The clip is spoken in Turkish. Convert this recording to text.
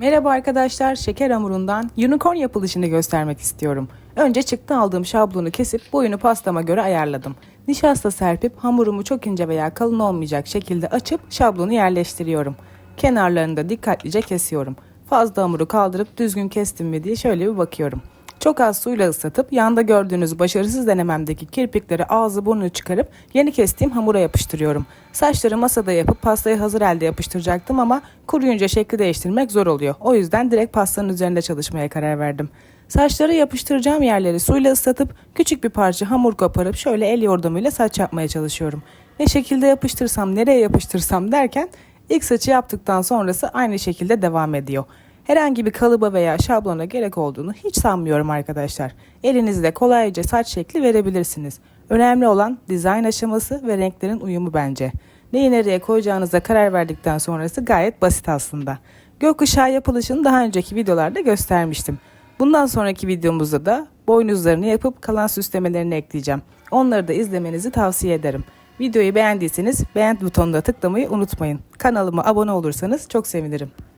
Merhaba arkadaşlar, şeker hamurundan unicorn yapılışını göstermek istiyorum. Önce çıktı aldığım şablonu kesip boyunu pastama göre ayarladım. Nişasta serpip hamurumu çok ince veya kalın olmayacak şekilde açıp şablonu yerleştiriyorum. Kenarlarını da dikkatlice kesiyorum. Fazla hamuru kaldırıp düzgün kestim mi diye şöyle bir bakıyorum. Çok az suyla ıslatıp yanda gördüğünüz başarısız denememdeki kirpikleri ağzı burnu çıkarıp yeni kestiğim hamura yapıştırıyorum. Saçları masada yapıp pastayı hazır elde yapıştıracaktım ama kuruyunca şekli değiştirmek zor oluyor. O yüzden direkt pastanın üzerinde çalışmaya karar verdim. Saçları yapıştıracağım yerleri suyla ıslatıp küçük bir parça hamur koparıp şöyle el yordamıyla saç yapmaya çalışıyorum. Ne şekilde yapıştırsam nereye yapıştırsam derken ilk saçı yaptıktan sonrası aynı şekilde devam ediyor. Herhangi bir kalıba veya şablona gerek olduğunu hiç sanmıyorum arkadaşlar. Elinizde kolayca saç şekli verebilirsiniz. Önemli olan dizayn aşaması ve renklerin uyumu bence. Neyi nereye koyacağınıza karar verdikten sonrası gayet basit aslında. Gökkuşağı yapılışını daha önceki videolarda göstermiştim. Bundan sonraki videomuzda da boynuzlarını yapıp kalan süslemelerini ekleyeceğim. Onları da izlemenizi tavsiye ederim. Videoyu beğendiyseniz beğen butonuna tıklamayı unutmayın. Kanalıma abone olursanız çok sevinirim.